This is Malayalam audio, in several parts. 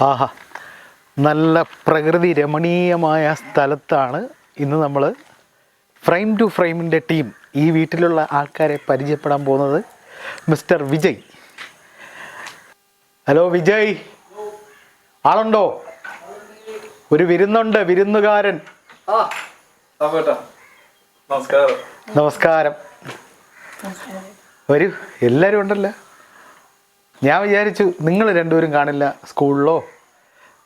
ആഹാ. നല്ല പ്രകൃതി രമണീയമായ സ്ഥലത്താണ് ഇന്ന് നമ്മൾ ഫ്രെയിം ടു ഫ്രെയിമിന്റെ ടീം ഈ വീട്ടിലുള്ള ആൾക്കാരെ പരിചയപ്പെടാൻ പോകുന്നത് മിസ്റ്റർ വിജയ്. ഹലോ വിജയ്. ആളുണ്ടോ? ഒരു വിരുന്നുണ്ട് വിരുന്നുകാരൻ. നമസ്കാരം. നമസ്കാരം. വരൂ എല്ലാവരും ഉണ്ടല്ലോ. ഞാൻ വിചാരിച്ചു നിങ്ങൾ രണ്ടുപേരും കാണില്ല സ്കൂളിലോ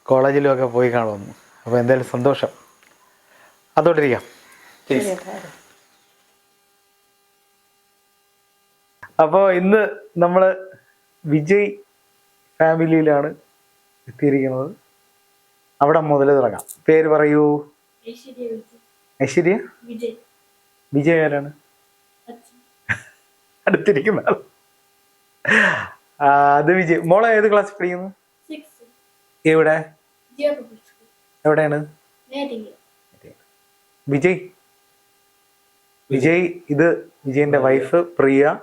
കോളേജിലോ ഒക്കെ പോയി കാണുമെന്ന്. അപ്പോൾ എന്തായാലും സന്തോഷം. അതോട്ടിരിക്കാം. അപ്പോൾ ഇന്ന് നമ്മൾ വിജയ് ഫാമിലിയിലാണ് എത്തിയിരിക്കുന്നത്. അവിടെ മുതൽ തുടങ്ങാം. പേര് പറയൂ. ഐശ്വര്യ വിജയ്. ആരാണ്? അച്ഛൻ. അടുത്തിരിക്കുന്ന ആൾ അത് വിജയ്. മോളെ ഏത് ക്ലാസ്സിൽ പഠിക്കുന്നു? എവിടെ? എവിടെയാണ്? വിജയ്. വിജയ് ഇത് വിജയന്റെ വൈഫ് പ്രിയ.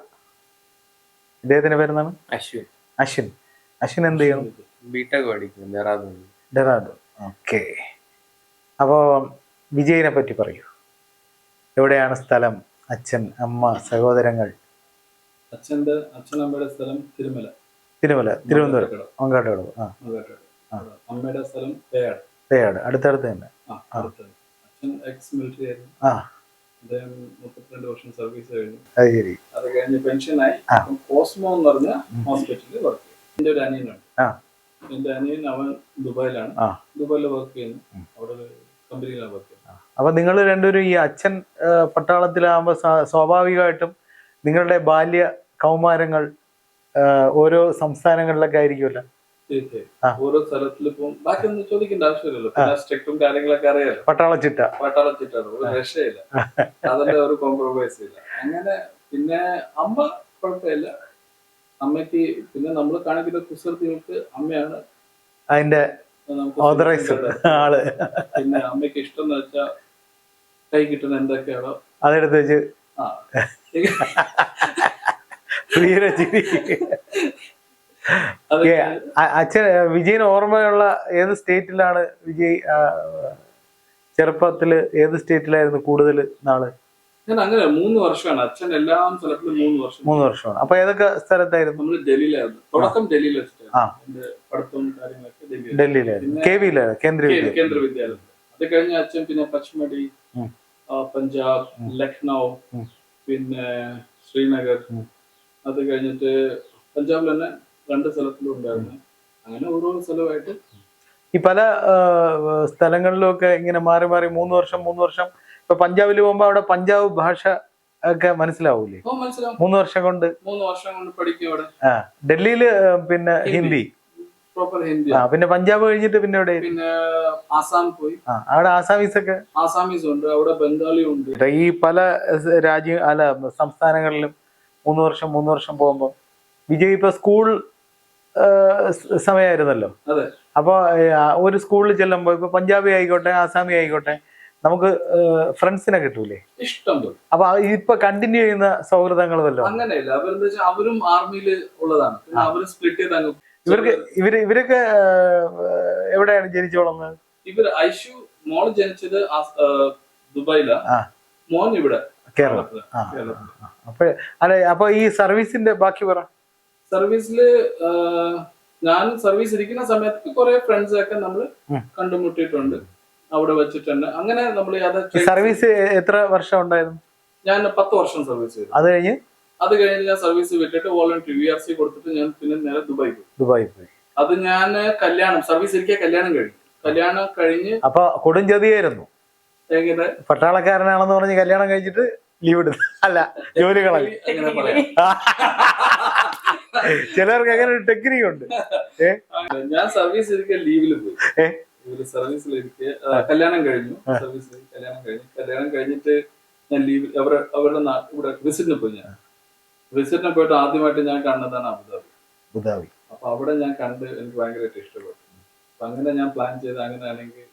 ഇദ്ദേഹത്തിന്റെ പേരെന്താണ്? അശ്വിൻ. അശ്വിൻ. അശ്വിൻ എന്ത് ചെയ്യണം? ബിടെക് പഠിക്കുന്നു ഡെറാദൂൺ ഡെറാദൂൺ ഓക്കെ അപ്പോൾ വിജയിനെ പറ്റി പറയൂ. എവിടെയാണ് സ്ഥലം? അച്ഛൻ അമ്മ സഹോദരങ്ങൾ? അച്ഛന്റെ അച്ഛനമ്മയുടെ സ്ഥലം തിരുമല. തിരുമല തിരുവനന്തപുരം മങ്കാട്ടുകടവ്. ആ. അമ്മയുടെ സ്ഥലം പേയാട് പേയാട് അടുത്തടുത്ത് തന്നെ. ആ മുപ്പത്തിരണ്ട് വർഷം സർവീസ് കഴിഞ്ഞു. അത് കഴിഞ്ഞ് പെൻഷനായി കോസ്മോ എന്ന് പറഞ്ഞ ഹോസ്പിറ്റലിൽ വർക്ക് ചെയ്യും എന്റെ ഒരു അനിയനുണ്ട്. എന്റെ അനിയൻ അവൻ ദുബായിലാണ്. ദുബായിൽ വർക്ക് ചെയ്യുന്നു. അവിടെ കമ്പനിയിലാണ് വർക്ക് ചെയ്യുന്നത്. അപ്പൊ നിങ്ങൾ രണ്ടുപേരും ഈ അച്ഛൻ പട്ടാളത്തിലാകുമ്പോൾ സ്വാ- സ്വാഭാവികമായിട്ടും നിങ്ങളുടെ ബാല്യ കൗമാരങ്ങൾ ഓരോ സംസ്ഥാനങ്ങളിലൊക്കെ ആയിരിക്കുമല്ലോ. ഓരോ സ്ഥലത്തിലിപ്പം ബാക്കിയൊന്നും ചോദിക്കേണ്ട ആവശ്യമില്ലല്ലോ. സ്ട്രിക്റ്റും കാര്യങ്ങളൊക്കെ അറിയാലോ. പട്ടാളച്ചിട്ട. പട്ടാളച്ചിട്ടാണ് ഒരു രക്ഷയില്ല. അതിന്റെ ഒരു കോംപ്രമൈസ് ഇല്ല. അങ്ങനെ പിന്നെ അമ്മ കുഴപ്പമില്ല. അമ്മയ്ക്ക് പിന്നെ നമ്മൾ കാണിക്കുന്ന കുസൃതികൾക്ക് അമ്മയാണ് അതിന്റെ ഓതറൈസ് ആൾ. പിന്നെ അമ്മയ്ക്ക് ഇഷ്ടം എന്ന് വെച്ചാൽ കൈ കിട്ടുന്ന എന്തൊക്കെയാണോ. അതെടുത്ത് വെച്ച് ആ. ക്ലിയർ ചിരി അത് ഏ, അ- അച്ഛൻ വിജയന് ഓർമ്മയുള്ള ഏത് സ്റ്റേറ്റിലാണ് വിജയ് ചെറുപ്പത്തിൽ ഏത് സ്റ്റേറ്റിലായിരുന്നു കൂടുതൽ നാൾ? ഞാൻ അങ്ങനെ മൂന്ന് വർഷമാണ്. അച്ഛൻ എല്ലാ സ്ഥലത്തിലും മൂന്ന് വർഷം. മൂന്ന് വർഷമാണ്. അപ്പൊ ഏതൊക്കെ സ്ഥലത്തായിരുന്നു? നമ്മൾ ഡൽഹിയിലായിരുന്നു. തുടക്കം ഡൽഹിയിൽ പഠിത്തവും കാര്യങ്ങളൊക്കെ ഡൽഹിയിലായിരുന്നു. പിന്നെ- കെ വിയിലായിരുന്നു കേന്ദ്ര കേന്ദ്ര വിദ്യാലയം അത് കഴിഞ്ഞ അച്ഛൻ പിന്നെ പച്ചമടി പഞ്ചാബ് ലക്നൗ പിന്നെ ശ്രീനഗർ. അത് കഴിഞ്ഞിട്ട് പഞ്ചാബിൽ തന്നെ രണ്ട് സ്ഥലത്തിലും ഉണ്ടായിരുന്നു. അങ്ങനെ ഓരോ സ്ഥലമായിട്ട്. ഈ പല സ്ഥലങ്ങളിലൊക്കെ സ്ഥലങ്ങളിലും ഒക്കെ ഇങ്ങനെ മാറി മാറി മൂന്ന് വർഷം മൂന്ന് വർഷം. ഇപ്പൊ പഞ്ചാബിൽ പോകുമ്പോ അവിടെ പഞ്ചാബ് ഭാഷ ഒക്കെ മനസ്സിലാവൂലേ? മൂന്ന് വർഷം കൊണ്ട്? മൂന്ന് വർഷം കൊണ്ട് പഠിക്കും അവിടെ. ആ ഡൽഹിയിൽ പിന്നെ ഹിന്ദി. ഹിന്ദി. പ്രോപ്പർ ഹിന്ദി. ആ പിന്നെ പഞ്ചാബ് കഴിഞ്ഞിട്ട് പിന്നെ എവിടെ? പിന്നെ ആസാം പോയി. ആ അവിടെ ആസാമീസ് ഒക്കെ ആസാമീസ് ഉണ്ട് അവിടെ ബംഗാളി ഉണ്ട് ഈ പല രാജ്യ അല്ല സംസ്ഥാനങ്ങളിലും മൂന്ന് വർഷം മൂന്ന് വർഷം പോകുമ്പോൾ വിജയ് ഇപ്പൊ സ്കൂൾ സമയമായിരുന്നല്ലോ അപ്പൊ അപ്പോൾ ഒരു സ്കൂളിൽ ചെല്ലുമ്പോൾ ഇപ്പൊ പഞ്ചാബി ആയിക്കോട്ടെ ആസാമി ആയിക്കോട്ടെ നമുക്ക് ഫ്രണ്ട്സിനെ കിട്ടൂലേ? ഇഷ്ടം അപ്പൊ ഇപ്പൊ കണ്ടിന്യൂ ചെയ്യുന്ന സൗഹൃദങ്ങൾ വല്ലോ? അങ്ങനെയല്ല. അവരും ആർമിയിൽ ഉള്ളതാണ്. അവർ സ്പ്ലിറ്റ് ചെയ്ത് ഇവർക്ക് ഇവർ ഇവരൊക്കെ എവിടെയാണ് ജനിച്ചു വളർന്നത് ഇവർ ഐഷു മോൾ ജനിച്ചത് ദുബായിലാ. മോൻ ഇവിടെ. കേരളം. കേരളത്തിൽ. അപ്പൊ അല്ലെ അപ്പൊ ഈ സർവീസിന്റെ ബാക്കി പറ. സർവീസിൽ ഞാൻ സർവീസ് ഇരിക്കുന്ന സമയത്ത് കുറെ ഫ്രണ്ട്സ് ഒക്കെ നമ്മൾ. കണ്ടുമുട്ടിയിട്ടുണ്ട്. അവിടെ വെച്ചിട്ടുണ്ട്. അങ്ങനെ നമ്മൾ സർവീസ് എത്ര വർഷം ഉണ്ടായിരുന്നു? ഞാൻ പത്ത് വർഷം സർവീസ് ചെയ്തു. അത് കഴിഞ്ഞ്? അത് കഴിഞ്ഞ് ഞാൻ സർവീസ് വിട്ടിട്ട് വോളണ്ടറി വി ആർ സി കൊടുത്തിട്ട് ഞാൻ പിന്നെ നേരെ ദുബായി പോയി. ദുബായി പോയി. അത് ഞാൻ കല്യാണം സർവീസ് ഇരിക്കുക കല്യാണം കഴിഞ്ഞു. കല്യാണം കഴിഞ്ഞ് അപ്പൊ കൊടുംചതിയായിരുന്നു പട്ടാളക്കാരനാണെന്ന് പറഞ്ഞ് കല്യാണം കഴിച്ചിട്ട് ലീവ് ഇടുന്നു. അല്ല ജോലി കളഞ്ഞു. അങ്ങനെ ചിലർക്ക് അങ്ങനെ ഒരു ടെക്നിക് ഉണ്ട്. ഞാൻ സർവീസ് ലീവിൽ പോയി? സർവീസിൽ കല്യാണം കഴിഞ്ഞു. സർവീസിൽ കല്യാണം കഴിഞ്ഞു. കല്യാണം കഴിഞ്ഞിട്ട് ഞാൻ ലീവിൽ അവരുടെ അവരുടെ ഇവിടെ വിസിറ്റിന് പോയി ഞാൻ. വിസിറ്റിന് പോയിട്ട് ആദ്യമായിട്ട് ഞാൻ കണ്ടതാണ് അബുദാബി. അബുദാബി. അപ്പൊ അവിടെ ഞാൻ കണ്ട് എനിക്ക് ഭയങ്കരമായിട്ട് ഇഷ്ടപ്പെട്ടു. അപ്പൊ അങ്ങനെ ഞാൻ പ്ലാൻ ചെയ്ത് അങ്ങനെയാണെങ്കിൽ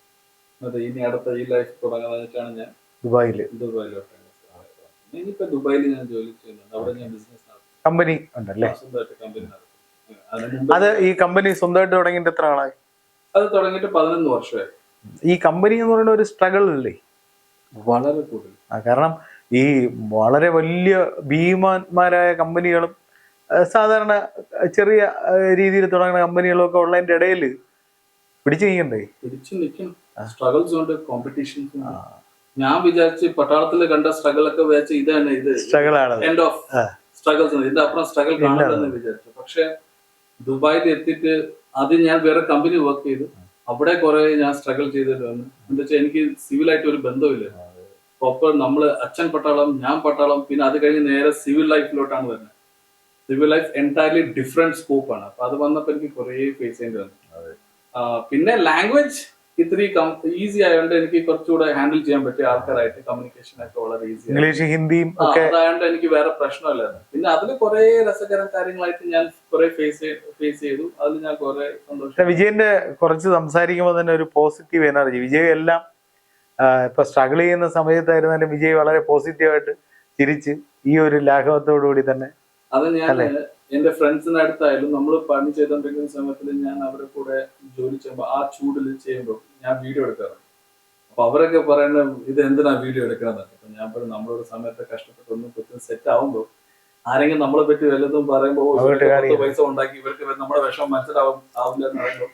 മറ്റേ ഇനി അടുത്ത ഈ ലൈഫ് തുടങ്ങാനായിട്ടാണ് ഞാൻ ദുബായിൽ ദുബായിലോട്ടാണ് ഇനിയിപ്പോ ദുബായിൽ ഞാൻ ജോലി ചെയ്യുന്നുണ്ട്. അവിടെ ഞാൻ ബിസിനസ് കമ്പനി ഉണ്ടല്ലേ? സ്വന്തമായിട്ട് കമ്പനി അത് ഈ കമ്പനി സ്വന്തമായിട്ട് തുടങ്ങിയിട്ട് എത്ര ആളായി അത് തുടങ്ങിയിട്ട് പതിനൊന്ന് വർഷമായി. ഈ കമ്പനി എന്ന് പറയുന്ന ഒരു സ്ട്രഗിൾ അല്ലേ? വളരെ കൂടുതൽ. കാരണം ഈ വളരെ വലിയ ഭീമാന്മാരായ കമ്പനികളും സാധാരണ ചെറിയ രീതിയിൽ തുടങ്ങുന്ന കമ്പനികളും ഒക്കെ ഉള്ളതിന്റെ ഇടയിൽ പിടിച്ചു നീക്കണ്ടേ പിടിച്ചു നിൽക്കണം. സ്ട്രഗിൾസ് ഉണ്ട് കോമ്പറ്റീഷൻസ് ഞാൻ വിചാരിച്ച് പട്ടാളത്തിൽ കണ്ട സ്ട്രഗിൾ ഒക്കെ വിചാരിച്ച ഇതാണ് ഇത് സ്ട്രഗിൾ ആണ് എൻഡ് ഓഫ് സ്ട്രഗിൾസ് ഇതിന്റെ അപ്പുറം സ്ട്രഗിൾ കാണില്ലെന്ന് വിചാരിച്ചു. പക്ഷെ ദുബായിൽ എത്തിയിട്ട് ആദ്യം ഞാൻ വേറെ കമ്പനി വർക്ക് ചെയ്തു. അവിടെ കുറെ ഞാൻ സ്ട്രഗിൾ ചെയ്തിട്ട് വന്നു. എന്താ വെച്ചാൽ എനിക്ക് സിവിലായിട്ട് ഒരു ബന്ധമില്ല പ്രോപ്പർ നമ്മൾ അച്ഛൻ പട്ടാളം ഞാൻ പട്ടാളം പിന്നെ അത് കഴിഞ്ഞ് നേരെ സിവിൽ ലൈഫിലോട്ടാണ് വരുന്നത്. Civil life entirely different scope ആണ്. അപ്പൊ അത് വന്നപ്പോ എനിക്ക് കുറേ ഫേസ് ചെയ്യേണ്ടി വന്നു. പിന്നെ ലാംഗ്വേജ് ഇത്തിരി ഈസി ആയതുകൊണ്ട് എനിക്ക് കുറച്ചുകൂടെ ഹാൻഡിൽ ചെയ്യാൻ പറ്റിയ ആൾക്കാരായിട്ട് കമ്മ്യൂണിക്കേഷൻ ഒക്കെ വളരെ ഈസി ഇംഗ്ലീഷ് ഹിന്ദിയും ഒക്കെ അതായത് എനിക്ക് വേറെ പ്രശ്നമില്ലായിരുന്നു. പിന്നെ അതിൽ കുറെ രസകരം കാര്യങ്ങളായിട്ട് ഞാൻ കുറെ ഫേസ് ഫേസ് ചെയ്തു. അതിൽ ഞാൻ കുറെ സന്തോഷം. വിജയന്റെ കുറച്ച് സംസാരിക്കുമ്പോൾ തന്നെ ഒരു പോസിറ്റീവ് എനർജി വിജയ് എല്ലാം ഇപ്പൊ സ്ട്രഗിൾ ചെയ്യുന്ന സമയത്തായിരുന്നാലും വിജയ് വളരെ പോസിറ്റീവായിട്ട് തിരിച്ച് ഈ ഒരു ലാഘവത്തോടു കൂടി തന്നെ അത് ഞാൻ എന്റെ ഫ്രണ്ട്സിന്റെ അടുത്തായാലും നമ്മൾ പണി ചെയ്തോണ്ടിരിക്കുന്ന സമയത്തിൽ ഞാൻ അവരുടെ കൂടെ ജോലി ചെയ്യുമ്പോൾ ആ ചൂടിൽ ചെയ്യുമ്പോൾ ഞാൻ വീഡിയോ എടുക്കാറുണ്ട്. അപ്പൊ അവരൊക്കെ പറയുന്ന ഇത് എന്തിനാ വീഡിയോ എടുക്കണമെന്നൊക്കെ അപ്പൊ ഞാൻ പറയും നമ്മളൊരു സമയത്ത് കഷ്ടപ്പെട്ട് ഒന്നും കുത്തി സെറ്റ് ആവുമ്പോൾ ആരെങ്കിലും നമ്മളെ പറ്റി വല്ലതും പറയുമ്പോൾ പൈസ ഉണ്ടാക്കി ഇവർക്ക് നമ്മുടെ വിഷമം മനസ്സിലാവും ആവില്ല എന്ന് പറയുമ്പോൾ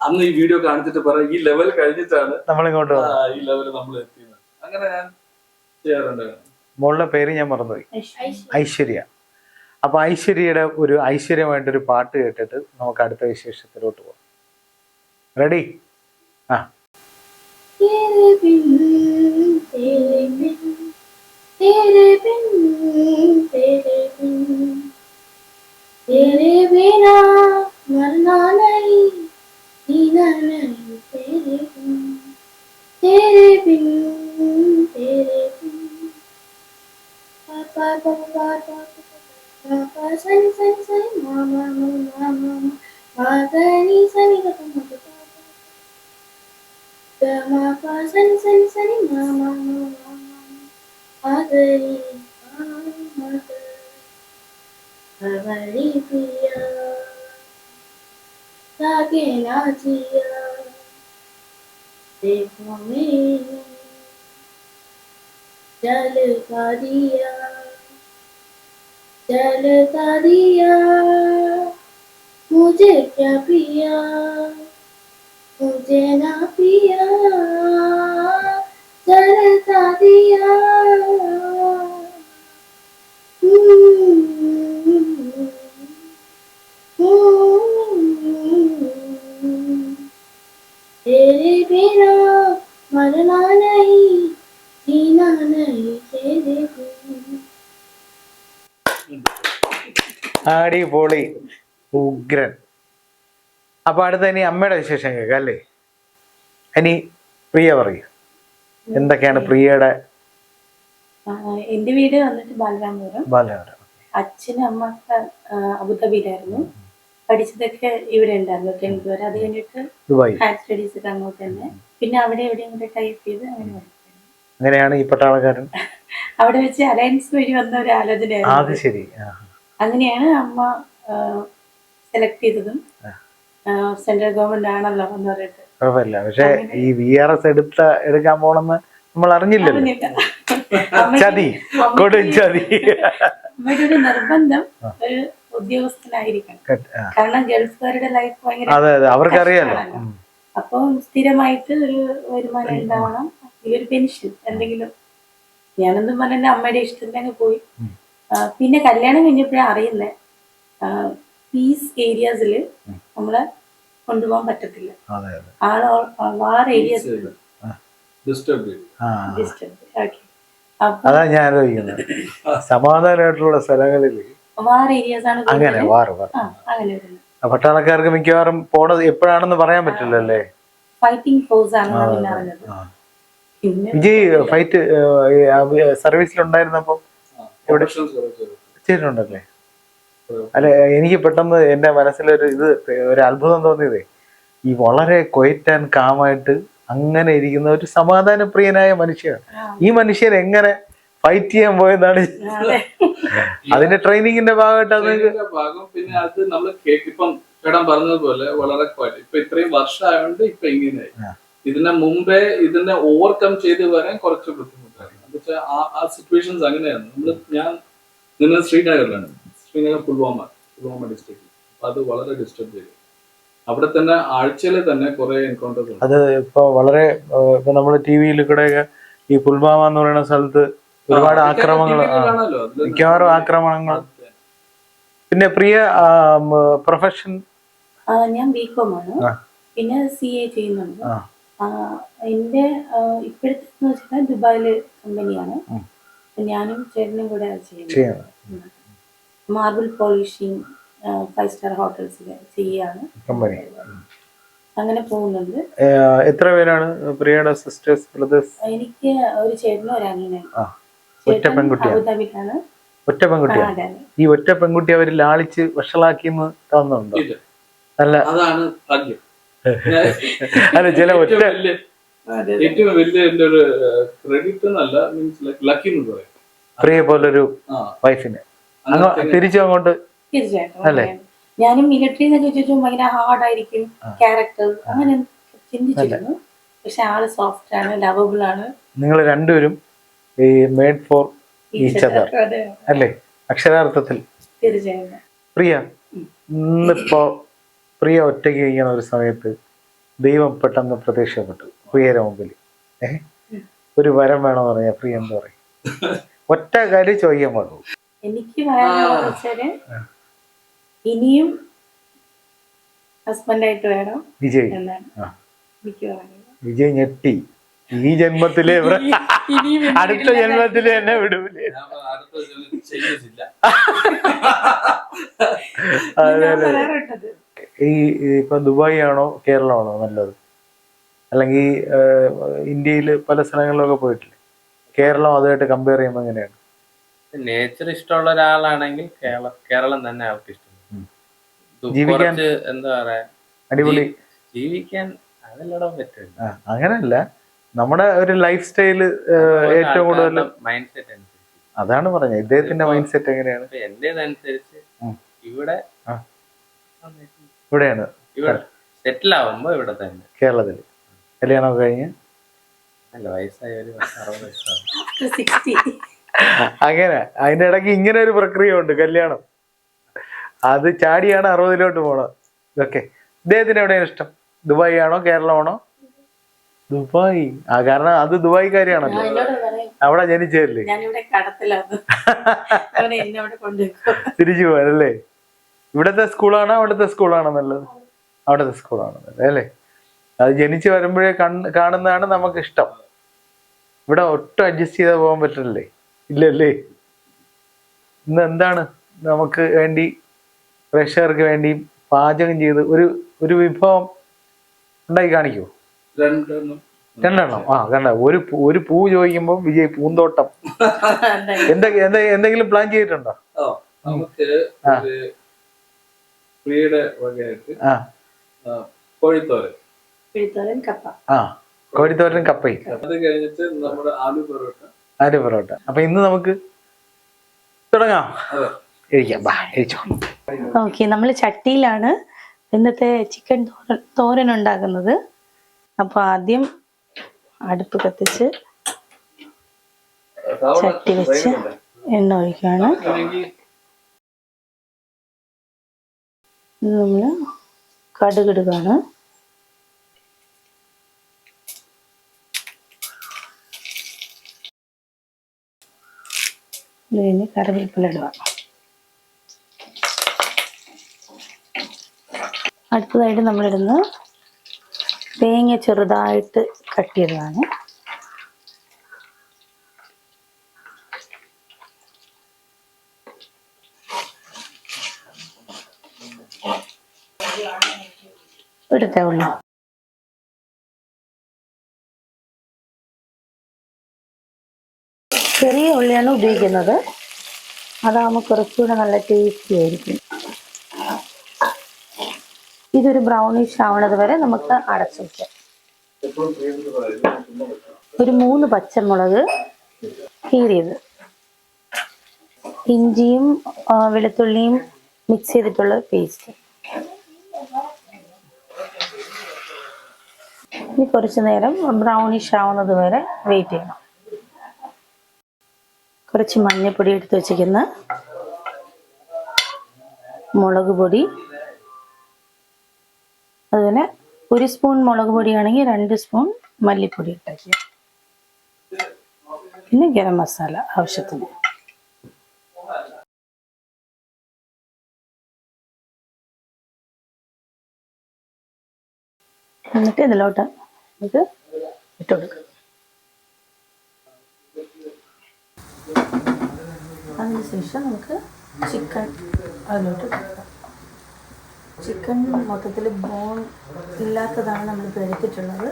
അന്ന് ഈ വീഡിയോ കാണിച്ചിട്ട് പറയാം ഈ ലെവൽ കഴിഞ്ഞിട്ടാണ് ഈ ലെവൽ നമ്മൾ എത്തിയത്. അങ്ങനെ ഞാൻ ചെയ്യാറുണ്ട്. മോളുടെ പേര് ഞാൻ മറന്നുപോയി. ഐശ്വര്യ. ഐശ്വര്യ. അപ്പൊ ഐശ്വര്യയുടെ ഒരു ഐശ്വര്യമായിട്ട് ഒരു പാട്ട് കേട്ടിട്ട് നമുക്ക് അടുത്ത വിശേഷത്തിലോട്ട് പോകാം റെഡി ആ. Bye, bye, bye, पापा bye. बिन तेरे बिन तेरे बिना मरना नहीं जीना नहीं तेरे बिन तेरे बिन तेरे बिन पापा पापा पापा पापा सन सन सन मामा मामा मामा मागनी Sunny गपम गपम Gama pa san san san ma ma ma ma ma Agari Amada Avari piya Sage na jiya Dekho maine जल का दिया जल का दिया मुझे क्या पिया? मुझे ना पिया जलता दिया तेरे बिना मरना नहीं, जीना नहीं, तेरे बिना। അടിപൊളി ഉഗ്രൻ. അപ്പൊ അടുത്ത ഇനി അമ്മയുടെ വിശേഷം കേൾക്കാം അല്ലേ? ഇനി പ്രിയ പറയൂ. എന്തൊക്കെയാണ് പ്രിയയുടെ എന്റെ വീട് വന്നിട്ട് ബാലരാമപുരം. ബാലരാമപുരം. അച്ഛനും അമ്മ അബുദാബിയിലായിരുന്നു. പഠിച്ചതൊക്കെ ഇവിടെ ഉണ്ടായിരുന്നു ടെൻത്ത് വരെ അത് കഴിഞ്ഞിട്ട് ഹയർ സ്റ്റഡീസ് ഒക്കെ അങ്ങോട്ട് തന്നെ. പിന്നെ അവിടെ എവിടെയും കൂടെ ടൈപ്പ് ചെയ്ത് അങ്ങനെ അങ്ങനെയാണ് ഈ പട്ടാളക്കാരൻ? അവിടെ വെച്ച് അലയൻസ് വഴി വന്ന ഒരു അത് ആലോചനയായിരുന്നു ശരി. അങ്ങനെയാണ് അമ്മ സെലക്ട് ചെയ്തതും. സെൻട്രൽ ഗവൺമെന്റ് ആണല്ലോ എന്ന് കുഴപ്പമില്ല. പക്ഷെ ഈ വി ആർ എസ് എടുത്ത എടുക്കാൻ പോണെന്ന് നമ്മൾ അറിഞ്ഞില്ലല്ലോ. അറിഞ്ഞില്ല. ചതി. കൊടും ചതി. ഒരു നിർബന്ധം ഒരു ഉദ്യോഗസ്ഥനായിരിക്കണം. കാരണം ഗൾഫുകാരുടെ ലൈഫ് ഭയങ്കര അതെ അതെ. അവർക്കറിയാലോ. അപ്പൊ അപ്പോൾ സ്ഥിരമായിട്ട് ഒരു വരുമാനം ഉണ്ടാവണം. ഈ ഒരു പെൻഷൻ എന്തെങ്കിലും. ഞാനൊന്നും പറഞ്ഞ അമ്മയുടെ ഇഷ്ടത്തിന് പോയി. പിന്നെ കല്യാണം കഴിഞ്ഞപ്പോഴേ അറിയുന്നത് പീസ് ഏരിയാസിൽ നമ്മളെ കൊണ്ടുപോകാൻ പറ്റത്തില്ല. അതെ ആൾ ഏരിയാസ് ഞാൻ ആലോചിക്കുന്നത്. സമാധാനമായിട്ടുള്ള സ്ഥലങ്ങളിൽ വാർ ഏരിയാസ് ആണ് അങ്ങനെ. വാറ് പട്ടാളക്കാർക്ക് മിക്കവാറും പോണത് എപ്പോഴാണെന്ന് പറയാൻ പറ്റില്ലല്ലേ? ഫൈറ്റിംഗ് ഫോഴ്സ് ആണ് വിജയ് ഫൈറ്റ് സർവീസിലുണ്ടായിരുന്നപ്പോ കുറെ ചെയ്തിട്ടുണ്ടല്ലേ? അല്ല എനിക്ക് പെട്ടെന്ന് എന്റെ മനസ്സിലൊരു ഇത് ഒരു അത്ഭുതം തോന്നിയതേ. ഈ വളരെ ക്വയറ്റ് ആൻഡ് കാമായിട്ട് അങ്ങനെ ഇരിക്കുന്ന ഒരു സമാധാനപ്രിയനായ മനുഷ്യനാണ് ഈ മനുഷ്യൻ എങ്ങനെ ഫൈറ്റ് ചെയ്യാൻ പോയെന്നാണ്? അതെ. അതിന്റെ ട്രെയിനിങ്ങിന്റെ ഭാഗമായിട്ട് അത് ഭാഗം പിന്നെ അത് നമ്മൾ ഇപ്പം മേഡം പറഞ്ഞതുപോലെ വളരെ ക്വാളിറ്റി ഇപ്പൊ ഇത്രയും വർഷമായോണ്ട് ഇപ്പൊ ഇങ്ങനെ. ഇതിനെ മുമ്പേ ഇതിനെ ഓവർകം ചെയ്ത് വരാൻ കുറച്ച് ബുദ്ധിമുട്ടായിരുന്നു വെച്ചാൽ ആ ആ സിറ്റുവേഷൻസ് അങ്ങനെയാണ്. നമ്മൾ ഞാൻ നിന്ന് ശ്രീനഗറിലാണ്. ശ്രീനഗർ പുൽവാമ പുൽവാമ ഡിസ്ട്രിക്ട് അപ്പൊ അത് വളരെ ഡിസ്റ്റർബ് ചെയ്തു. അവിടെ തന്നെ ആഴ്ചയിൽ തന്നെ കുറെ എൻകൗണ്ടേഴ്സ് ഉണ്ട്. അത് ഇപ്പൊ വളരെ ഇപ്പൊ നമ്മൾ ടി വിയിൽ കൂടെ ഈ പുൽവാമ എന്ന് പറയുന്ന സ്ഥലത്ത് ഒരുപാട് ആക്രമങ്ങൾ ആക്രമണങ്ങൾ മിക്കവാറും ആക്രമണങ്ങൾ. പിന്നെ പ്രിയ പ്രൊഫഷൻ ഞാൻ ബി കോം ആണ്. പിന്നെ സി എ ചെയ്യുന്നുണ്ട്. എന്റെ ആ, ഇപ്പോഴത്തെ വെച്ചാൽ ദുബായിൽ കമ്പനിയാണ്. ഞാനും ചേട്ടനും കൂടെ ചെയ്യുന്നത്. മാർബിൾ പോളിഷിങ് ഫൈവ് സ്റ്റാർ ഹോട്ടൽസിൽ ചെയ്യാണ് കമ്പനി. അങ്ങനെ പോകുന്നുണ്ട്. എത്ര പേരാണ് പ്രിയയുടെ സിസ്റ്റേഴ്സ് ബ്രദേഴ്സ് എനിക്ക് ഒരു ചേട്ടനും ഒരു അനിയനാണ് ആ. ഒറ്റ പെൺകുട്ടി പെൺകുട്ടിയാണ്. ഒറ്റ പെൺകുട്ടിയാണ് ഈ ഒറ്റ പെൺകുട്ടി അവർ ലാളിച്ച് വഷളാക്കി തന്നുണ്ടോ. അല്ല. അതാണ് ഭാഗ്യം. അല്ല ചില ഒറ്റ ഏറ്റവും വലിയ- എന്റെ ഒരു ക്രെഡിറ്റ് എന്നല്ല മീൻസ് ലക്കി എന്ന് പറയും. പ്രിയ പോലൊരു വൈഫിന് തിരിച്ചു അങ്ങോട്ട് അല്ലേ? ഞാനും മിലിറ്ററി എന്നൊക്കെ ചോദിച്ചു ഭയങ്കര ഹാർഡ് ആയിരിക്കും ക്യാരക്ടർ അങ്ങനെ ചിന്തിച്ചിരുന്നു. പക്ഷെ ആൾ സോഫ്റ്റ് ആണ് ലവബിൾ ആണ്. നിങ്ങൾ രണ്ടുപേരും ഈ മേഡ് ഫോർ ഈച്ച് അതർ അല്ലേ? അക്ഷരാർത്ഥത്തിൽ. തീർച്ചയായും പ്രിയ ഇന്നിപ്പോ പ്രിയ ഒറ്റയ്ക്ക് ഇരിക്കുന്ന ഒരു സമയത്ത് ദൈവം പെട്ടെന്ന് പ്രത്യക്ഷപ്പെട്ടു. പ്രിയയുടെ മുമ്പിൽ ഏഹ് ഒരു വരം വേണമെന്ന് പറയാ പ്രിയ എന്താ പറയും? ഒറ്റ കാര്യം ചോദിക്കാൻ പാടുള്ളൂ. എനിക്ക് വെച്ചാൽ ഇനിയും ഹസ്ബൻഡായിട്ട് വേണം വിജയ്. എനിക്ക് വിജയ് ഞെട്ടി. ഈ ജന്മത്തിലെ ഇവരെ അടുത്ത. ജന്മത്തിലെ എന്നെ വിടൂലേ? അതെ അതെ ഈ ഇപ്പൊ ദുബായ് ആണോ കേരളമാണോ നല്ലത്? അല്ലെങ്കിൽ ഇന്ത്യയിൽ പല സ്ഥലങ്ങളിലൊക്കെ പോയിട്ടില്ലേ? കേരളം അതുമായിട്ട് കമ്പയർ ചെയ്യുമ്പോൾ എങ്ങനെയാണ്? നേച്ചർ ഇഷ്ടമുള്ള ഒരാളാണെങ്കിൽ കേരളം കേരളം തന്നെ ആൾക്ക് ഇഷ്ടം. ജീവിക്കാൻ- എന്താ പറയാ? അടിപൊളി. ജീവിക്കാൻ അതെല്ലാം പറ്റില്ല. ആ, അങ്ങനല്ല നമ്മുടെ ഒരു ലൈഫ് സ്റ്റൈൽ ഏറ്റവും കൂടുതൽ മൈൻഡ് സെറ്റ് അനുസരിച്ച്. അതാണ് പറഞ്ഞത്. ഇദ്ദേഹത്തിന്റെ മൈൻഡ് സെറ്റ് എങ്ങനെയാണ്? എന്റേതനുസരിച്ച് ഇവിടെ. ഇവിടെയാണ്. ഇവിടെ സെറ്റിൽ ആവുമ്പോ ഇവിടെ തന്നെ. കേരളത്തിൽ കല്യാണം കഴിഞ്ഞ്? അല്ല വയസ്സായ ഒരു പത്ത് അറുപത് വയസ്സാവും ആഫ്റ്റർ അങ്ങനെ. അതിന്റെ ഇടയ്ക്ക് ഇങ്ങനെ ഒരു പ്രക്രിയ ഉണ്ട് കല്യാണം. അത് ചാടിയാണ് അറുപതിലോട്ട് പോണത്. ഓക്കെ ഇദ്ദേഹത്തിന് എവിടെയാണ് ഇഷ്ടം? ദുബായ് ആണോ കേരളമാണോ? ദുബായ്. ആ കാരണം അത് ദുബായ് കാര്യമാണല്ലോ എന്നോട് പറയും. അവിടെ ജനിച്ചതല്ലേ? തിരിച്ചു പോകാനല്ലേ? ഇവിടത്തെ സ്കൂളാണോ അവിടുത്തെ സ്കൂളാണോ നല്ലത്? അവിടുത്തെ സ്കൂളാണെന്നുള്ളത് അല്ലേ? അത് ജനിച്ച് വരുമ്പോഴേ കണ് കാണുന്നതാണ് നമുക്ക് ഇഷ്ടം ഇവിടെ ഒട്ടും അഡ്ജസ്റ്റ് ചെയ്താൽ പോകാൻ പറ്റില്ലേ ഇല്ലല്ലേ? ഇന്ന് എന്താണ് നമുക്ക് വേണ്ടി പ്രേക്ഷകർക്ക് വേണ്ടി പാചകം ചെയ്ത് ഒരു ഒരു വിഭവം ഉണ്ടായി കാണിക്കുമോ രണ്ടെണ്ണം. ആ കണ്ട? ഒരു ഒരു പൂ ചോദിക്കുമ്പോൾ വിജയ് പൂന്തോട്ടം. എന്തൊക്കെ എന്തെങ്കിലും പ്ലാൻ ചെയ്തിട്ടുണ്ടോ? നമുക്ക് പ്രിയയുടെ വകയായിട്ട് കോഴിത്തോരൻ. പിഴുത്തോരൻ കപ്പ. ആ കോഴിത്തോരനും കപ്പയും. അത് കഴിഞ്ഞിട്ട് നമ്മുടെ ആലു പൊറോട്ട. ആലു പൊറോട്ട. അപ്പൊ ഇന്ന് നമുക്ക് തുടങ്ങാം. അതെ. ബാ കഴിച്ചോ ഓക്കെ നമ്മൾ ചട്ടിയിലാണ് ഇന്നത്തെ ചിക്കൻ തോരൻ തോരൻ ഉണ്ടാക്കുന്നത്. അപ്പൊ ആദ്യം അടുപ്പ് കത്തിച്ച് ചട്ടി വെച്ച് എണ്ണ ഒഴിക്കുകയാണ്. നമ്മൾ കടുകിടുകയാണ്. ഇത് കഴിഞ്ഞ് കറിവേപ്പില ഇടുക. അടുത്തതായിട്ട് നമ്മളിടുന്ന തേങ്ങ ചെറുതായിട്ട് കട്ട് ചെയ്തതാണ്. എടുത്തേ ഉള്ളൂ. ചെറിയ ഉള്ളിയാണ് ഉപയോഗിക്കുന്നത്. അതാകുമ്പോൾ കുറച്ചുകൂടെ നല്ല ടേസ്റ്റി ആയിരിക്കും. ഇതൊരു ബ്രൗണിഷ് ആവണത് വരെ നമുക്ക് അടച്ചു വയ്ക്കാം ഒരു മൂന്ന് പച്ചമുളക് കീറിയത്. ഇഞ്ചിയും വെളുത്തുള്ളിയും മിക്സ് ചെയ്തിട്ടുള്ള പേസ്റ്റ് ഇനി കുറച്ച് നേരം ബ്രൗണിഷ് ആവുന്നത് വരെ വെയിറ്റ് ചെയ്യണം. കുറച്ച് മഞ്ഞൾപ്പൊടി എടുത്ത് വെച്ചിരിക്കുന്ന മുളക് പൊടി. അതുപോലെ ഒരു സ്പൂൺ മുളക് പൊടിയാണെങ്കിൽ രണ്ട് സ്പൂൺ മല്ലിപ്പൊടി ഇട്ടേക്കുക പിന്നെ ഗരം മസാല ആവശ്യത്തിന്. എന്നിട്ട് ഇതിലോട്ട് നമുക്ക് ഇട്ടുകൊടുക്കാം അതിന് അതിനുശേഷം നമുക്ക് ചിക്കൻ അതിലോട്ട് ചിക്കൻ മൊത്തത്തിൽ ബോൺ ഇല്ലാത്തതാണ് നമ്മൾ എടുത്തിട്ടുള്ളത്.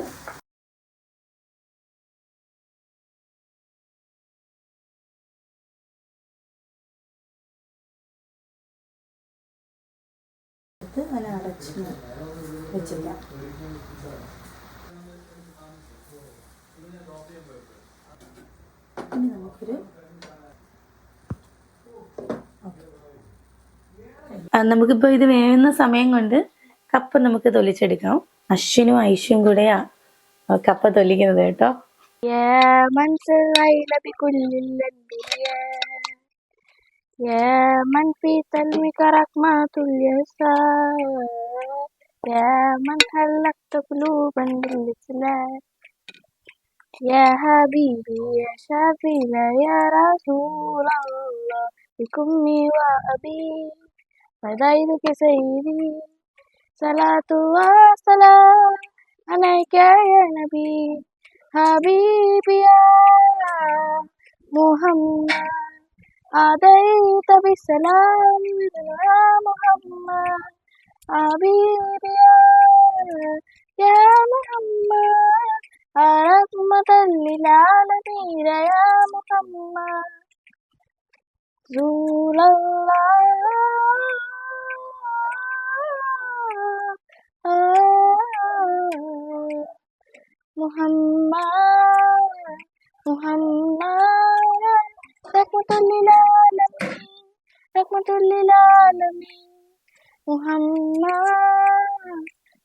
ഇത് അതിനെ അടച്ച് വെച്ചിരിക്കാം ഇനി നമുക്കൊരു ആ, നമുക്കിപ്പോൾ ഇത് വേവുന്ന സമയം കൊണ്ട് കപ്പ നമുക്ക് തൊലിച്ചെടുക്കാം അശ്വിനും ഐശ്വയും കൂടെയാ ആ കപ്പ തൊലിക്കുന്നത് കേട്ടോ يا من في الليل بكل الأنبياء يا من في تلمك رحمة اليسار يا من خلقت قلوبا بالإسلام يا حبيبي يا شفيع يا رسول الله بكمي وأبي فديتك سيدي؟ صلاة وسلام عليك يا نبي. حبيبي يا محمد أتيت بالسلام يا محمد. حبيبي يا محمد ఆత్మ తల్లి లాల తీరయాముకమ్మ రూలల్లా ముహమ్మా ముహమ్మా రహ్మతుల్లిలాలమీ రహ్మతుల్లిలాలమీ ముహమ్మా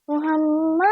ముహమ్మా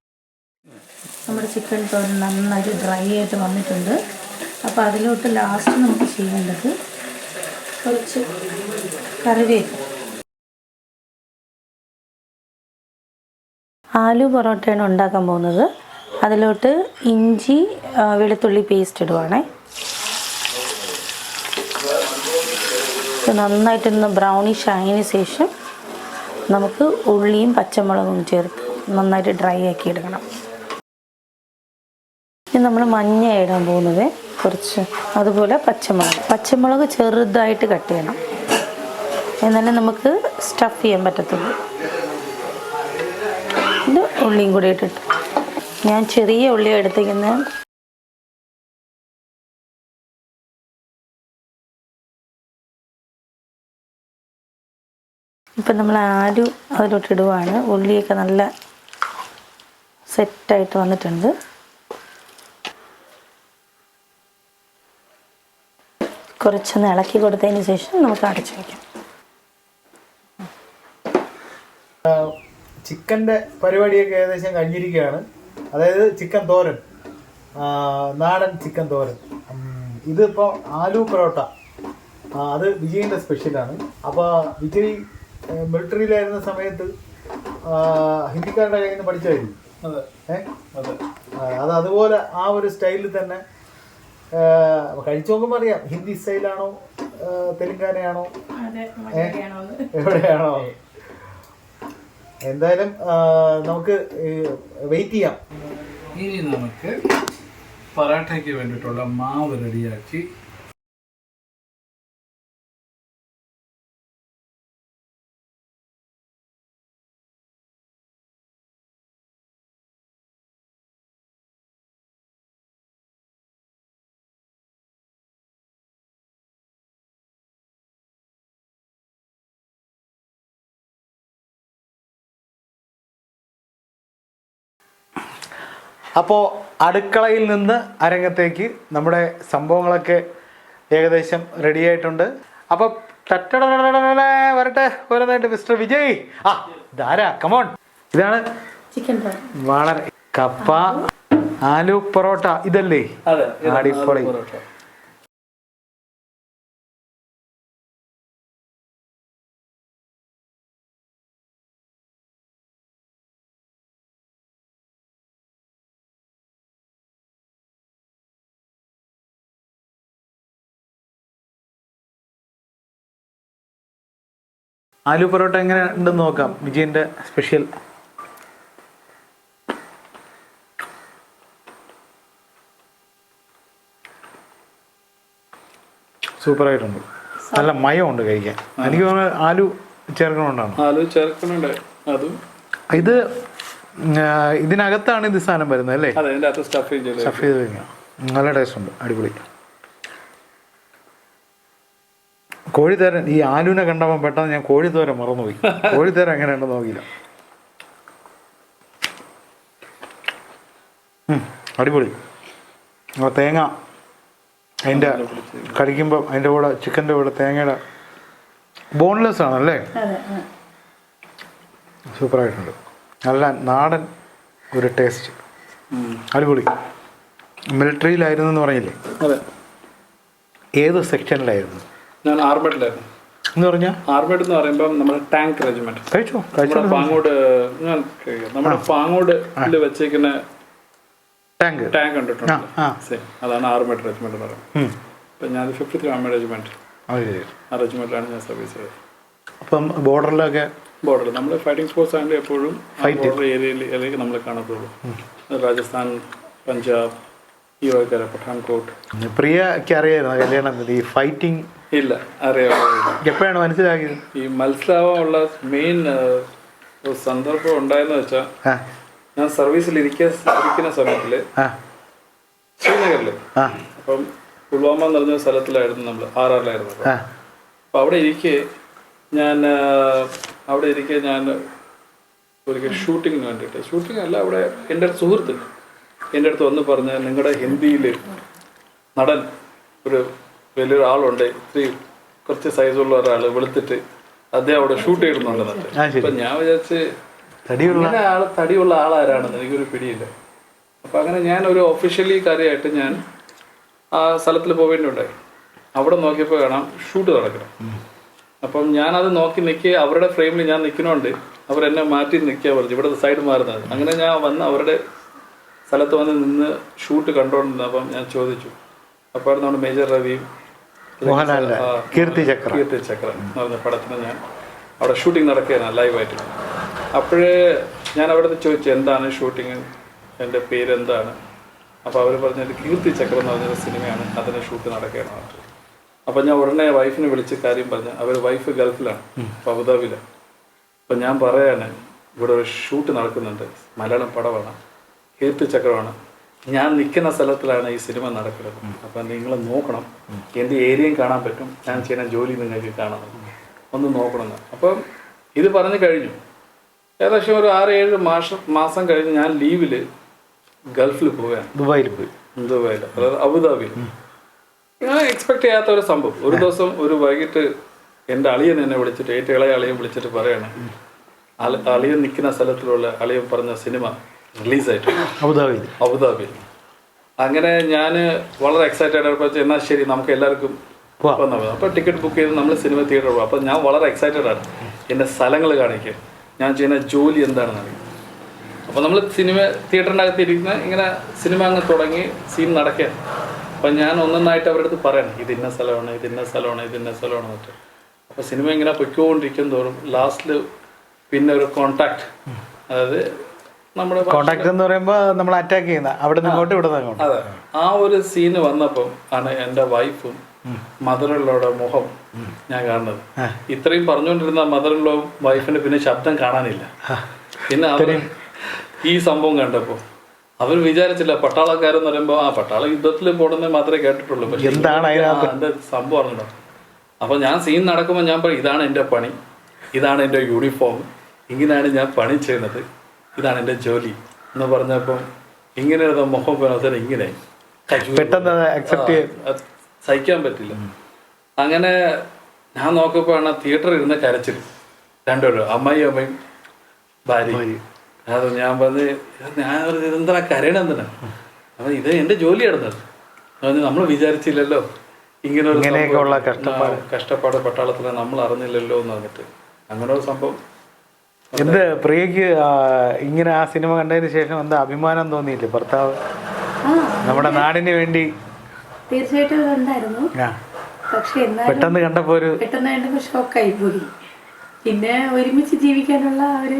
നമ്മുടെ ചിക്കൻ തോരൻ നന്നായിട്ട് ഡ്രൈ ആയിട്ട് വന്നിട്ടുണ്ട്. അപ്പോൾ അതിലോട്ട് ലാസ്റ്റ് നമുക്ക് ചെയ്യേണ്ടത് കുറച്ച് കറിവേപ്പ്. ആലു പൊറോട്ടയാണ് ഉണ്ടാക്കാൻ പോകുന്നത്. അതിലോട്ട് ഇഞ്ചി വെളുത്തുള്ളി പേസ്റ്റ് ഇടുവാണേ. നന്നായിട്ടൊന്ന് ബ്രൗണിഷ് ആയതിന് ശേഷം നമുക്ക് ഉള്ളിയും പച്ചമുളകും ചേർത്ത് നന്നായിട്ട് ഡ്രൈ ആക്കി എടുക്കണം. ഇനി നമ്മൾ മഞ്ഞ ഇടാൻ പോകുന്നത് കുറച്ച് അതുപോലെ പച്ചമുളക്. പച്ചമുളക് ചെറുതായിട്ട് കട്ട് ചെയ്യണം. എന്നാലേ നമുക്ക് സ്റ്റഫ് ചെയ്യാൻ പറ്റത്തുള്ളൂ. ഇത് ഉള്ളിയും കൂടി ഇട്ടിട്ട്. ഞാൻ ചെറിയ ഉള്ളി എടുത്തേക്കുന്നത് ഇപ്പം നമ്മൾ ആരും അതിലോട്ട് ഇടുവാണ്. ഉള്ളിയൊക്കെ നല്ല സെറ്റായിട്ട് വന്നിട്ടുണ്ട്. കുറച്ചൊന്ന് ഇളക്കി കൊടുത്തതിന് ശേഷം നമുക്ക് അടച്ചു വയ്ക്കാം ചിക്കന്റെ പരിപാടിയൊക്കെ ഏകദേശം കഴിഞ്ഞിരിക്കുകയാണ്. അതായത് ചിക്കൻ തോരൻ. നാടൻ ചിക്കൻ തോരൻ. ഇതിപ്പോൾ ആലു പൊറോട്ട. അത് വിജയിന്റെ സ്പെഷ്യലാണ് അപ്പോൾ വിജയ് മിലിറ്ററിയിലായിരുന്ന സമയത്ത് ഹിന്ദിക്കാരുടെ കയ്യിൽ നിന്ന് പഠിച്ചായിരുന്നു. അതെ. ഏ? അതെ. അത് അതുപോലെ ആ ഒരു സ്റ്റൈലിൽ തന്നെ കഴിച്ചു നോക്കുമ്പോൾ അറിയാം. ഹിന്ദി സ്റ്റൈലാണോ തെലുങ്കാനയാണോ? എവിടെയാണോ? എന്തായാലും നമുക്ക് വെയിറ്റ് ചെയ്യാം. ഇനി നമുക്ക് പറാട്ടയ്ക്ക് വേണ്ടിയിട്ടുള്ള മാവ് റെഡിയാക്കി അപ്പോൾ അടുക്കളയിൽ നിന്ന് അരങ്ങത്തേക്ക് നമ്മുടെ സംഭവങ്ങളൊക്കെ ഏകദേശം റെഡി ആയിട്ടുണ്ട് അപ്പോൾ ടട്ടടടടടടട വരട്ടെ ഓരോന്നായിട്ട് മിസ്റ്റർ വിജയ് ആ ധാരാ കമോൺ ഇതാണ് വളരെ കപ്പ ആലു പൊറോട്ട ഇതല്ലേ അടിപൊളി. ആലു പൊറോട്ട. എങ്ങനെ ഉണ്ടെന്ന് നോക്കാം. വിജയന്റെ സ്പെഷ്യൽ സൂപ്പറായിട്ടുണ്ട് നല്ല മയമുണ്ട് കഴിക്കാൻ. എനിക്ക് തോന്നുന്നു ആലു ചേർക്കണോണ്ടാണ്? ആലു ചേർക്കണുണ്ട്. അതും ഇത് ഇതിനകത്താണ് ഇത് സാധനം വരുന്നത് അല്ലേ? സ്റ്റഫ് ചെയ്ത് സ്റ്റഫ് ചെയ്ത് കഴിഞ്ഞാൽ നല്ല ടേസ്റ്റ് ഉണ്ട്. അടിപൊളി. കോഴിത്തോരൻ ഈ ആലുവിനെ കണ്ടപ്പോൾ പെട്ടെന്ന് ഞാൻ കോഴിത്തോരൻ മറന്നുപോയി. കോഴിത്തോരൻ എങ്ങനെയുണ്ടെന്ന് നോക്കിയില്ല. ഉം, അടിപൊളി. അപ്പോൾ തേങ്ങ അതിന്റെ കടിക്കുമ്പോൾ അതിന്റെ കൂടെ ചിക്കന്റെ കൂടെ തേങ്ങയുടെ ബോൺലെസ് ആണല്ലേ? അതെ സൂപ്പറായിട്ടുണ്ട്. നല്ല നാടൻ ഒരു ടേസ്റ്റ് അടിപൊളി. മിലിറ്ററിയിലായിരുന്നു എന്ന് പറഞ്ഞില്ലേ? അതെ. ഏത് സെക്ഷനിലായിരുന്നു ഞാൻ ആർമേഡിലായിരുന്നു. എന്ന് പറഞ്ഞാൽ ആർമേഡ് എന്ന് പറയുമ്പോൾ നമ്മുടെ ടാങ്ക് റെജിമെന്റ്. കഴിച്ചോ? നമ്മുടെ പാങ്ങോട് ഞാൻ. നമ്മുടെ പാങ്ങോട് വെച്ചേക്കുന്ന ടാങ്ക്. ടാങ്ക് കണ്ടിട്ടുണ്ട്. ആ അതാണ് ആർമേഡ് റെജിമെന്റ് എന്ന് പറയുന്നത്. അപ്പം ഞാൻ ഫിഫ്റ്റി ത്രീ ആർമേഡ് റെജിമെന്റ് ആ റെജിമെന്റിലാണ് ഞാൻ സർവീസ് ചെയ്തത്. അപ്പം ബോർഡറിലൊക്കെ ബോർഡർ. നമ്മൾ ഫൈറ്റിംഗ് ഫോഴ്സ് ആണെങ്കിൽ എപ്പോഴും ബോർഡർ ഏരിയയിലേക്ക് നമ്മൾ കാണത്തുള്ളൂ. രാജസ്ഥാൻ പഞ്ചാബ് വകര പഠാൻകോട്ട് പ്രിയക്ക് അറിയായിരുന്നു കല്യാണം? ഈ ഫൈറ്റിംഗ് ഇല്ല അറിയാമില്ല എപ്പോഴാണ് മനസ്സിലാക്കിയത്? ഈ മനസ്സിലാവാനുള്ള മെയിൻ സന്ദർഭം ഉണ്ടായെന്ന് വെച്ചാൽ ഞാൻ സർവീസിൽ ഇരിക്ക ഇരിക്കുന്ന സമയത്തിൽ ശ്രീനഗറിൽ അപ്പം പുൽവാമ എന്ന് പറഞ്ഞ സ്ഥലത്തിലായിരുന്നു നമ്മൾ ആർ ആറിലായിരുന്നു ആ. അപ്പം അവിടെ ഇരിക്കെ ഞാൻ അവിടെ ഇരിക്കെ ഞാൻ ഒരിക്കൽ ഷൂട്ടിങ്ങിന് വേണ്ടിയിട്ട്. ഷൂട്ടിംഗ് അല്ല അവിടെ എന്റെ സുഹൃത്ത്. എന്റെ അടുത്ത് വന്ന് പറഞ്ഞ നിങ്ങളുടെ ഹിന്ദിയിൽ നടൻ ഒരു വലിയൊരു ആളുണ്ട് ഇത്തിരി കുറച്ച് സൈസുള്ള ഒരാൾ വെളുത്തിട്ട് അദ്ദേഹം അവിടെ ഷൂട്ട് ശരി. അപ്പം ഞാൻ വിചാരിച്ച് തടിയുള്ള ആൾ തടിയുള്ള ആളാരാണെന്ന് എനിക്കൊരു പിടിയില്ല. അപ്പം അങ്ങനെ ഞാൻ ഒരു ഒഫീഷ്യലി കാര്യമായിട്ട് ഞാൻ ആ സ്ഥലത്തിൽ പോവേണ്ടിയുണ്ടായി അവിടെ നോക്കിയപ്പോൾ കാണാം ഷൂട്ട് നടക്കണം. അപ്പം ഞാനത് നോക്കി നിൽക്കുക അവരുടെ ഫ്രെയിമിൽ ഞാൻ നിൽക്കണോണ്ട് അവരെന്നെ മാറ്റി നിൽക്കുക പറഞ്ഞു. ഇവിടെ സൈഡ് മാറുന്നത്. അങ്ങനെ ഞാൻ വന്ന് അവരുടെ സ്ഥലത്ത് വന്ന് നിന്ന് ഷൂട്ട് കണ്ടോണ്ടിരുന്നു. അപ്പം ഞാൻ ചോദിച്ചു. നമ്മുടെ മേജർ രവിയും കീർത്തി ചക്ര. കീർത്തി ചക്ര എന്ന് പറഞ്ഞ പടത്തിന് ഞാൻ അവിടെ ഷൂട്ടിംഗ് നടക്കുകയാണ് ലൈവായിട്ട് അപ്പോഴേ ഞാൻ അവിടെ നിന്ന് ചോദിച്ചു എന്താണ് ഷൂട്ടിങ് എന്റെ പേര് എന്താണ് അപ്പോൾ അവർ പറഞ്ഞത് കീർത്തി ചക്ര എന്ന് പറഞ്ഞൊരു സിനിമയാണ് അതിന് ഷൂട്ട് നടക്കുകയാണ്. പറഞ്ഞത് അപ്പോൾ ഞാൻ ഉടനെ വൈഫിനെ വിളിച്ച് കാര്യം പറഞ്ഞു. അവർ വൈഫ് ഗൾഫിലാണ് അപ്പോൾ അബുദാബിയിലാണ് അപ്പം ഞാൻ പറയാണ് ഇവിടെ ഒരു ഷൂട്ട് നടക്കുന്നുണ്ട്. മലയാളം പടമാണ്. കീർത്തി ചക്രമാണ് ഞാൻ നിൽക്കുന്ന സ്ഥലത്തിലാണ് ഈ സിനിമ നടക്കുന്നത്. അപ്പം നിങ്ങൾ നോക്കണം. എന്ത് ഏരിയയും കാണാൻ പറ്റും. ഞാൻ ചെയ്യുന്ന ജോലി നിങ്ങൾക്ക് കാണണം ഒന്ന് നോക്കണം എന്ന്. അപ്പം ഇത് പറഞ്ഞു കഴിഞ്ഞു. ഏകദേശം ഒരു ആറ് ഏഴ് മാസം മാസം കഴിഞ്ഞ് ഞാൻ ലീവിൽ ഗൾഫിൽ പോവുകയാണ്. ദുബായിൽ പോയി. ദുബായിൽ അതായത് അബുദാബി ഞാൻ എക്സ്പെക്ട് ചെയ്യാത്ത ഒരു സംഭവം. ഒരു ദിവസം ഒരു വൈകിട്ട് എന്റെ അളിയൻ എന്നെ വിളിച്ചിട്ട് ഏറ്റവും ഇളയ അളിയൻ വിളിച്ചിട്ട് പറയാണ് അളിയൻ നിൽക്കുന്ന സ്ഥലത്തിലുള്ള അളിയൻ പറഞ്ഞ സിനിമ റിലീസായിട്ട് അബുദാബി അബുദാബിയിൽ. അങ്ങനെ ഞാൻ വളരെ എക്സൈറ്റഡ് ആയപ്പോൾ എന്നാൽ ശരി നമുക്ക് എല്ലാവർക്കും അപ്പോൾ ടിക്കറ്റ് ബുക്ക് ചെയ്ത് നമ്മൾ സിനിമ തിയേറ്റർ പോകും അപ്പോൾ ഞാൻ വളരെ എക്സൈറ്റഡ് ആണ്. എന്റെ സ്ഥലങ്ങൾ കാണിക്കുക ഞാൻ ചെയ്യുന്ന ജോലി എന്താണെന്ന് അറിയാം. അപ്പോൾ നമ്മൾ സിനിമ തിയേറ്ററിന്റെ അകത്ത് ഇരിക്കുന്ന ഇങ്ങനെ സിനിമ അങ്ങ് തുടങ്ങി സീൻ നടക്കുക അപ്പം ഞാൻ ഒന്നൊന്നായിട്ട് അവരുടെ അടുത്ത് പറയണം ഇത് ഇന്ന സ്ഥലമാണ് ഇത് ഇന്ന സ്ഥലമാണ് ഇത് ഇന്ന സ്ഥലമാണ് എന്നിട്ട്. അപ്പോൾ സിനിമ ഇങ്ങനെ പൊയ്ക്കൊണ്ടിരിക്കും തോറും ലാസ്റ്റിൽ പിന്നെ ഒരു കോണ്ടാക്ട് അതായത് നമ്മുടെ കോണ്ടാക്ട് എന്ന് പറയുമ്പോൾ നമ്മൾ അറ്റാക്ക് ചെയ്യുന്ന അവിടെ ഇങ്ങോട്ട് ഇവിടെ അതെ. ആ ഒരു സീന് വന്നപ്പം ആണ് എന്റെ വൈഫും മദറിലോടെ മുഖം ഞാൻ കാണുന്നത്. ഇത്രയും പറഞ്ഞുകൊണ്ടിരുന്ന മദറിലോ വൈഫിന് പിന്നെ ശബ്ദം കാണാനില്ല. പിന്നെ അവർ ഈ സംഭവം കണ്ടപ്പോൾ അവർ വിചാരിച്ചില്ല പട്ടാളക്കാരെന്ന് പറയുമ്പോൾ ആ പട്ടാള യുദ്ധത്തിൽ പോടുന്ന മാത്രമേ കേട്ടിട്ടുള്ളൂ. പക്ഷേ എന്താണ് അതിനകത്ത്? സംഭവം അറിഞ്ഞോ അപ്പോൾ ഞാൻ സീൻ നടക്കുമ്പോൾ ഞാൻ പറയും ഇതാണ് എന്റെ പണി ഇതാണ് എന്റെ യൂണിഫോം ഇങ്ങനെയാണ് ഞാൻ പണി ചെയ്യുന്നത്. ഇതാണ് എന്റെ ജോലി എന്ന് പറഞ്ഞപ്പം ഇങ്ങനെ ഒരു മുഖം ഇങ്ങനെ പെട്ടെന്ന് അക്സെപ്റ്റ് സഹിക്കാൻ പറ്റില്ല. അങ്ങനെ ഞാൻ നോക്കിയപ്പോഴാണ് തിയേറ്ററിൽ ഇരുന്ന കരച്ചിൽ. രണ്ടുപേരും അമ്മായി അമ്മയും ഭാര്യയും. അത് ഞാൻ പറഞ്ഞ് ഞാൻ ഒരു ഇതെന്താ കരയണം എന്തിനാ? അപ്പൊ ഇത് എന്റെ ജോലിയായിരുന്നത് നമ്മൾ വിചാരിച്ചില്ലല്ലോ. ഇങ്ങനെ ഒരു കഷ്ടപ്പാട്. പട്ടാളത്തിലെ നമ്മൾ അറിഞ്ഞില്ലല്ലോ എന്ന് പറഞ്ഞിട്ട്. അങ്ങനെ ഒരു സംഭവം. എന്ത് പ്രിയക്ക് ഇങ്ങനെ ആ സിനിമ കണ്ടതിന് ശേഷം എന്താ അഭിമാനം തോന്നിയില്ലേ? ഭർത്താവ് ആ നമ്മുടെ നാടിന് വേണ്ടി. തീർച്ചയായിട്ടും പക്ഷെ പെട്ടെന്ന് കണ്ടപ്പോ ഒരു പെട്ടെന്ന് കണ്ടപ്പോൾ ഷോക്കായി പോയി. പിന്നെ ഒരുമിച്ച് ജീവിക്കാനുള്ള ഒരു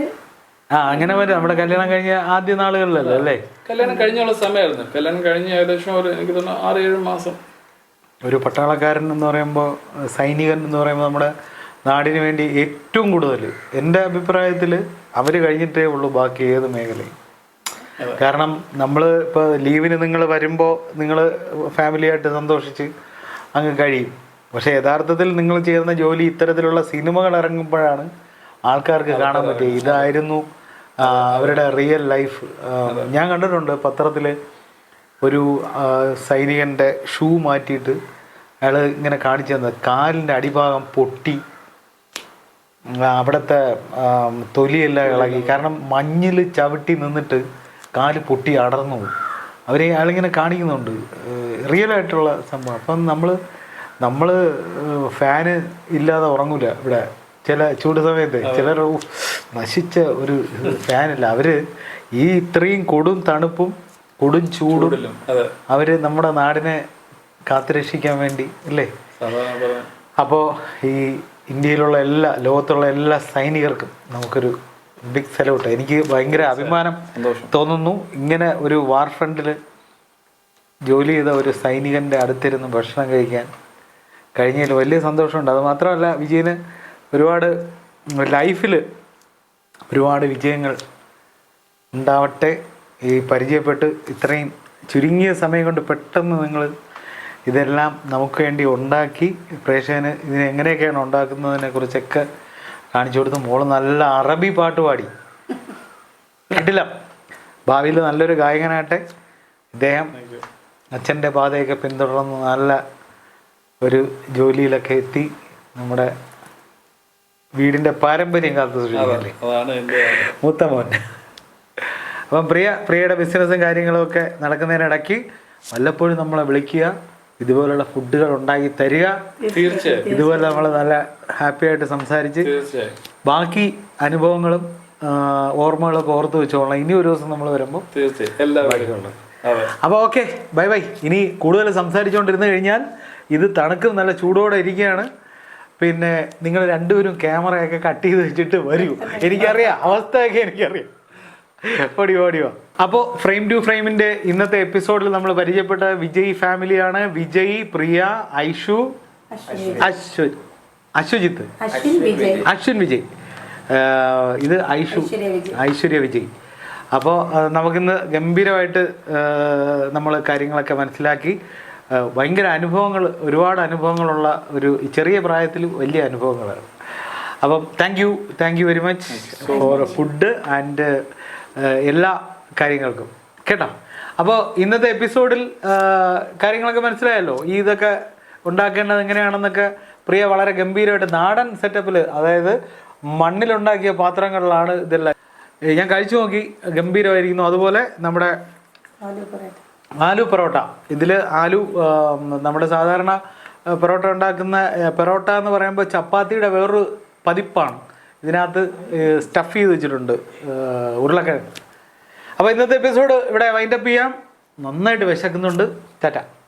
ആ അങ്ങനെ വരും. നമ്മുടെ കല്യാണം കഴിഞ്ഞ ആദ്യ നാളുകളിലല്ലേ അല്ലേ? കല്യാണം കഴിഞ്ഞുള്ള സമയമായിരുന്നു. കല്യാണം കഴിഞ്ഞ ഏകദേശം ഒരു എനിക്ക് തോന്നുന്നു ആറ് ഏഴ് മാസം. ഒരു പട്ടാളക്കാരൻ എന്ന് പറയുമ്പോൾ സൈനികൻ എന്ന് പറയുമ്പോൾ നമ്മുടെ നാടിന് വേണ്ടി ഏറ്റവും കൂടുതൽ. എന്റെ അഭിപ്രായത്തിൽ അവർ കഴിഞ്ഞിട്ടേ ഉള്ളൂ ബാക്കി ഏത് മേഖലയും. കാരണം നമ്മൾ ഇപ്പോൾ ലീവിന് നിങ്ങൾ വരുമ്പോൾ നിങ്ങൾ ഫാമിലിയായിട്ട് സന്തോഷിച്ച് അങ്ങ് കഴിയും. പക്ഷേ യഥാർത്ഥത്തിൽ നിങ്ങൾ ചെയ്യുന്ന ജോലി ഇത്തരത്തിലുള്ള സിനിമകൾ ഇറങ്ങുമ്പോഴാണ് ആൾക്കാർക്ക് കാണാൻ പറ്റിയത് ഇതായിരുന്നു അവരുടെ റിയൽ ലൈഫ് ഞാൻ കണ്ടിട്ടുണ്ട് പത്രത്തിൽ ഒരു സൈനികന്റെ ഷൂ മാറ്റിയിട്ട് അയാൾ ഇങ്ങനെ കാണിച്ചു തന്നത്. കാലിന്റെ അടിഭാഗം പൊട്ടി അവിടുത്തെ തൊലിയെല്ലാം ഇളകി. കാരണം മഞ്ഞിൽ ചവിട്ടി നിന്നിട്ട് കാൽ പൊട്ടി അടർന്നു. അവരെ അയാളിങ്ങനെ കാണിക്കുന്നുണ്ട്. റിയൽ ആയിട്ടുള്ള സംഭവം. അപ്പം നമ്മൾ നമ്മൾ ഫാന് ഇല്ലാതെ ഉറങ്ങൂല ഇവിടെ. ചില ചൂട് സമയത്ത് ചിലർ നശിച്ച ഒരു ഫാനില്ല അവർ ഈ ഇത്രയും കൊടും തണുപ്പും കൊടും ചൂടും അവർ അവർ നമ്മുടെ നാടിനെ കാത്തുരക്ഷിക്കാൻ വേണ്ടി അല്ലേ? അപ്പോൾ ഈ ഇന്ത്യയിലുള്ള എല്ലാ ലോകത്തുള്ള എല്ലാ സൈനികർക്കും നമുക്കൊരു ബിഗ് സല്യൂട്ട് എനിക്ക് ഭയങ്കര അഭിമാനം. തോന്നുന്നു. ഇങ്ങനെ ഒരു വാർ ഫ്രണ്ടിൽ ജോലി ചെയ്ത ഒരു സൈനികന്റെ അടുത്തിരുന്ന് ഭക്ഷണം കഴിക്കാൻ കഴിഞ്ഞതിൽ വലിയ സന്തോഷമുണ്ട്. അത് മാത്രമല്ല വിജയന് ഒരുപാട് ലൈഫിൽ ഒരുപാട് വിജയങ്ങൾ ഉണ്ടാവട്ടെ. ഈ പരിചയപ്പെട്ട് ഇത്രയും ചുരുങ്ങിയ സമയം കൊണ്ട് പെട്ടെന്ന് നിങ്ങൾ ഇതെല്ലാം നമുക്ക് വേണ്ടി ഉണ്ടാക്കി പ്രേക്ഷകന് ഇതിനെ എങ്ങനെയൊക്കെയാണ് ഉണ്ടാക്കുന്നതിനെ കുറിച്ചൊക്കെ കാണിച്ചു കൊടുത്ത് മോൾ നല്ല അറബി പാട്ട് പാടി. കിട്ടില്ല? ഭാവിയിൽ നല്ലൊരു ഗായകനാട്ടെ ഇദ്ദേഹം അച്ഛന്റെ പാതയൊക്കെ പിന്തുടർന്ന് നല്ല ഒരു ജോലിയിലൊക്കെ എത്തി നമ്മുടെ വീടിന്റെ പാരമ്പര്യം കാത്തു സൂക്ഷിക്കല്ലേ. മൂത്ത മോൻ. അപ്പം പ്രിയ പ്രിയയുടെ ബിസിനസ്സും കാര്യങ്ങളും ഒക്കെ നടക്കുന്നതിനിടയ്ക്ക് വല്ലപ്പോഴും നമ്മളെ വിളിക്കുക. ഇതുപോലുള്ള ഫുഡുകൾ ഉണ്ടാക്കി തരിക. തീർച്ചയായും. ഇതുപോലെ നമ്മൾ നല്ല ഹാപ്പി ആയിട്ട് സംസാരിച്ച് ബാക്കി അനുഭവങ്ങളും ഓർമ്മകളൊക്കെ ഓർത്ത് വെച്ചോളാം. ഇനി ഒരു ദിവസം നമ്മൾ വരുമ്പോൾ തീർച്ചയായും. അതെ. അപ്പോൾ ഓക്കെ ബൈ ബൈ. ഇനി കൂടുതൽ സംസാരിച്ചുകൊണ്ടിരുന്നു കഴിഞ്ഞാൽ ഇത് തണുക്കും നല്ല ചൂടോടെ ഇരിക്കുകയാണ്. പിന്നെ നിങ്ങൾ രണ്ടുപേരും ക്യാമറയൊക്കെ കട്ട് ചെയ്ത് വെച്ചിട്ട് വരൂ. എനിക്കറിയാം. അവസ്ഥയൊക്കെ എനിക്കറിയാം. ഓടി ഓടിയോ അപ്പോൾ ഫ്രെയിം ടു ഫ്രെയിമിന്റെ ഇന്നത്തെ എപ്പിസോഡിൽ നമ്മൾ പരിചയപ്പെട്ട വിജയ് ഫാമിലിയാണ്. വിജയ് പ്രിയ ഐഷു അശ്വ അശ്വജിത്ത്. അശ്വിൻ വിജയ്. ഇത് ഐഷു. ഐശ്വര്യ വിജയ്. അപ്പോൾ നമുക്കിന്ന് ഗംഭീരമായിട്ട് നമ്മൾ കാര്യങ്ങളൊക്കെ മനസ്സിലാക്കി. ഭയങ്കര അനുഭവങ്ങൾ ഒരുപാട് അനുഭവങ്ങളുള്ള ഒരു ചെറിയ പ്രായത്തിൽ വലിയ അനുഭവങ്ങളാണ്. അപ്പം thank you thank you very much for food and എല്ലാ കാര്യങ്ങൾക്കും. കേട്ടോ? അപ്പോൾ ഇന്നത്തെ എപ്പിസോഡിൽ കാര്യങ്ങളൊക്കെ മനസ്സിലായല്ലോ? ഈ ഇതൊക്കെ ഉണ്ടാക്കേണ്ടത് എങ്ങനെയാണെന്നൊക്കെ പ്രിയ വളരെ ഗംഭീരമായിട്ട് നാടൻ സെറ്റപ്പിൽ അതായത് മണ്ണിലുണ്ടാക്കിയ പാത്രങ്ങളിലാണ് ഇതെല്ലാം. ഞാൻ കഴിച്ചു നോക്കി. ഗംഭീരമായിരിക്കുന്നു. അതുപോലെ നമ്മുടെ ആലു പൊറോട്ട. ഇതിൽ ആലു നമ്മുടെ സാധാരണ പൊറോട്ട ഉണ്ടാക്കുന്ന പൊറോട്ട എന്ന് പറയുമ്പോൾ ചപ്പാത്തിയുടെ വേറൊരു പതിപ്പാണ്. ഇതിനകത്ത് സ്റ്റഫ് ചെയ്ത് വെച്ചിട്ടുണ്ട്. ഉരുളക്കിഴങ്ങ്. അപ്പോൾ ഇന്നത്തെ എപ്പിസോഡ് ഇവിടെ വൈൻഡപ്പ് ചെയ്യാം. നന്നായിട്ട് വിശക്കുന്നുണ്ട്. ടാറ്റ.